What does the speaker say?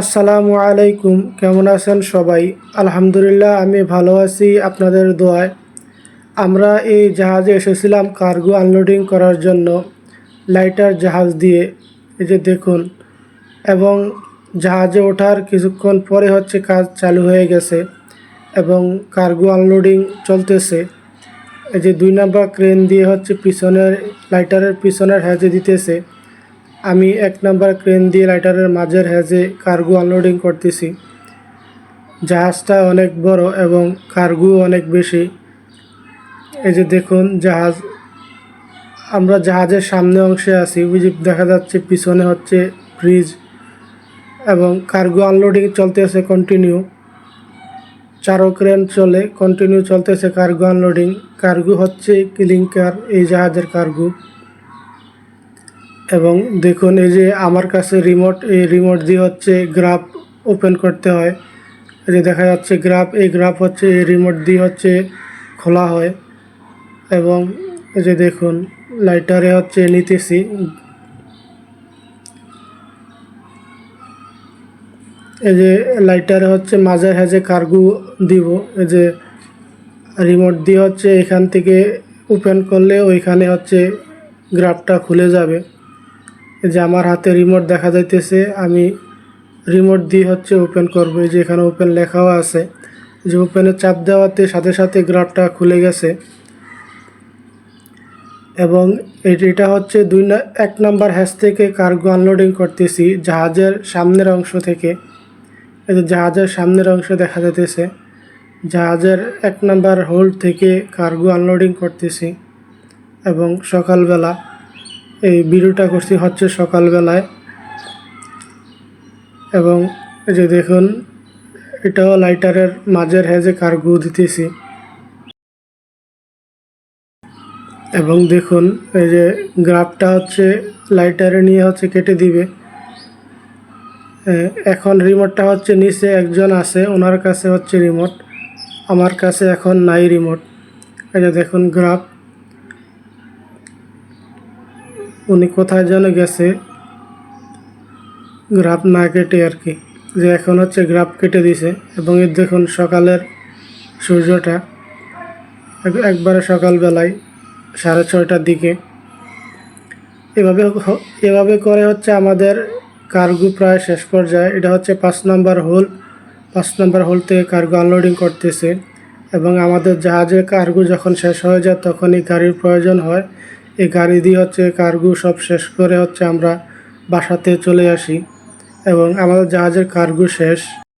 আসসালামু আলাইকুম, কেমন আছেন সবাই? আলহামদুলিল্লাহ, আমি ভালো আছি আপনাদের দোয়ায়। আমরা এই জাহাজে এসেছিলাম কার্গো আনলোডিং করার জন্য লাইটার জাহাজ দিয়ে। এই যে দেখুন, এবং জাহাজে ওঠার কিছুক্ষণ পরে হচ্ছে কাজ চালু হয়ে গেছে, এবং কার্গো আনলোডিং চলতেছে। এই যে দুই নাম্বার ক্রেন দিয়ে হচ্ছে পিছনের, লাইটারের পিছনের হ্যাজে দিতেছে। আমি এক নাম্বার ক্রেন দিয়ে লাইটারের মাঝের হ্যাজে কার্গো আনলোডিং করতেছি। জাহাজটা অনেক বড় এবং কার্গো অনেক বেশি। এই যে দেখুন, জাহাজ। আমরা জাহাজের সামনে অংশে আছি যে দেখা যাচ্ছে পিছনে হচ্ছে ব্রিজ এবং কার্গো আনলোডিং চলতেছে কন্টিনিউ চারো ক্রেন চলে কন্টিনিউ চলতেছে কার্গো আনলোডিং। কার্গো হচ্ছে কিলিংকার এই জাহাজের কার্গো। এবং দেখুন এই যে আমার কাছে রিমোট এই রিমোট দিয়ে হচ্ছে গ্রাফ ওপেন করতে হয়। এই যে দেখা যাচ্ছে গ্রাফ এই গ্রাফ হচ্ছে, এই রিমোট দিয়ে হচ্ছে খোলা হয়। এবং এই যে দেখুন লাইটারে হচ্ছে নিতেছি। এই যে লাইটারে হচ্ছে মাঝে হাজে কার্গু দিব। এই যে রিমোট দিয়ে হচ্ছে এখান থেকে ওপেন করলে ওইখানে হচ্ছে গ্রাফটা খুলে যাবে। যে আমার হাতে রিমোট দেখা যাইতেছে, আমি রিমোট দিয়ে হচ্ছে ওপেন করব। এই যে এখানে ওপেন লেখাও আছে। যে ওপেনে চাপ দেওয়াতে সাথে সাথে গ্রাফটা খুলে গেছে। এবং এটা হচ্ছে দুই এক নাম্বার হ্যাচ থেকে কার্গো আনলোডিং করতেছি, জাহাজের সামনের অংশ থেকে। এই জাহাজের সামনের অংশ দেখা যাইতেছে। জাহাজের এক নাম্বার হোল্ড থেকে কার্গো আনলোডিং করতেছি। এবং সকালবেলা এই ভিডিওটা করছি হচ্ছে সকালবেলায়। এবং এই যে দেখুন, এটাও লাইটারের মাঝের হেজে কার্গো দিতেছি। এবং দেখুন, এই যে গ্রাফটা হচ্ছে লাইটারে নিয়ে হচ্ছে কেটে দিবে। এখন রিমোটটা হচ্ছে নিচে একজন আছে, ওনার কাছে হচ্ছে রিমোট আমার কাছে এখন নাই রিমোট এই যে দেখুন গ্রাফ উনি কোথায় যেন গেছে। গ্রাফ না কেটে আর কি। যে এখন হচ্ছে গ্রাফ কেটে দিছে এবং এই দেখুন সকালের সূর্যটা একবারে সকালবেলায় সাড়ে ছয়টার দিকে। এভাবে এভাবে করে হচ্ছে আমাদের কার্গো প্রায় শেষ পর্যায়ে। এটা হচ্ছে পাঁচ নাম্বার হোল। পাঁচ নাম্বার হোল থেকে কার্গো আনলোডিং করতেছে এবং আমাদের জাহাজে কার্গো যখন শেষ হয়ে যায় তখনই গাড়ির প্রয়োজন হয়। এই গাড়ি দিয়ে হচ্ছে কার্গো সব শেষ করে হচ্ছে আমরা বাসাতে চলে আসি এবং আমাদের জাহাজের কার্গো শেষ।